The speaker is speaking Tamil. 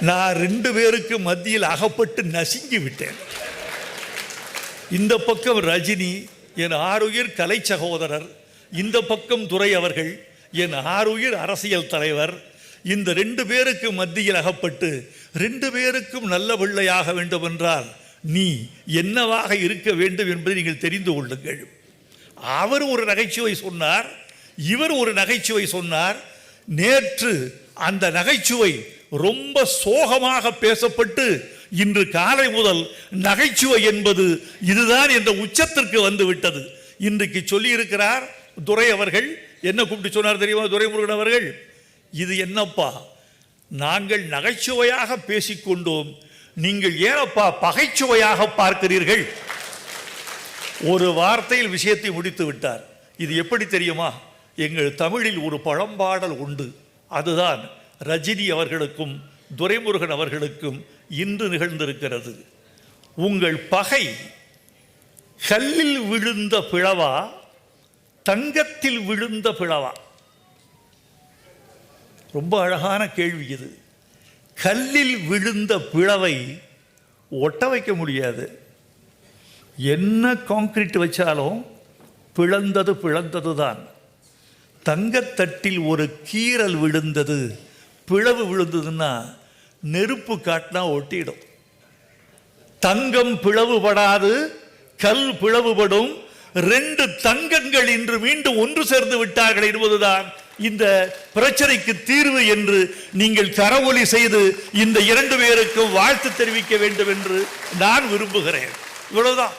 நான் ரெண்டு பேருக்கு மத்தியில் அகப்பட்டு நசுங்கி விட்டேன். இந்த பக்கம் ரஜினி என் ஆருயிர் கலை சகோதரர். இந்த பக்கம் துறை அவர்கள் என் ஆருயிர் அரசியல் தலைவர். இந்த ரெண்டு பேருக்கு மத்தியில் அகப்பட்டு ரெண்டு பேருக்கும் நல்ல பிள்ளையாக வேண்டும் என்றால் நீ என்னவாக இருக்க வேண்டும் என்பதை நீங்கள் தெரிந்து கொள்ளுங்கள். அவர் ஒரு நகைச்சுவை சொன்னார் இவர் ஒரு நகைச்சுவை சொன்னார். நேற்று அந்த நகைச்சுவை ரொம்ப சோகமாக பேசப்பட்டு இன்று காலை முதல் நகைச்சுவை என்பது இதுதான் என்ற உச்சத்திற்கு வந்து விட்டது. இன்றைக்கு சொல்லியிருக்கிறார் துரை அவர்கள் என்ன கூப்பிட்டு சொன்னார் தெரியுமா துரைமுருகன் அவர்கள்? இது என்னப்பா? நாங்கள் நகைச்சுவையாக பேசிக்கொண்டோம் நீங்கள் ஏனப்பா பகைச்சுவையாக பார்க்கிறீர்கள்? ஒரு வார்த்தையில் விஷயத்தை முடித்து விட்டார். இது எப்படி தெரியுமா? எங்கள் தமிழில் ஒரு பழம்பாடல் உண்டு. அதுதான் ரஜினி அவர்களுக்கும் துரைமுருகன் அவர்களுக்கும் இன்று நிகழ்ந்திருக்கிறது. உங்கள் பகை கல்லில் விழுந்த பிளவா தங்கத்தில் விழுந்த பிளவா? ரொம்ப அழகான கேள்வி இது. கல்லில் விழுந்த பிளவை ஒட்ட வைக்க முடியாது. என்ன காங்கிரீட் வச்சாலும் பிளந்தது பிளந்தது தான் தங்கத்தட்டில் ஒரு கீறல் விழுந்தது பிளவு விழுந்ததுன்னா நெருப்பு காட்டினா ஒட்டிடும். தங்கம் பிளவுபடாது கல் பிளவுபடும் ரெண்டு தங்கங்கள் இன்று மீண்டும் ஒன்று சேர்ந்து விட்டார்கள் என்பதுதான் இந்த பிரச்சனைக்கு தீர்வு என்று நீங்கள் கரவொலி செய்து இந்த இரண்டு பேருக்கும் வாழ்த்து தெரிவிக்க வேண்டும் என்று நான் விரும்புகிறேன். இவ்வளவுதான்.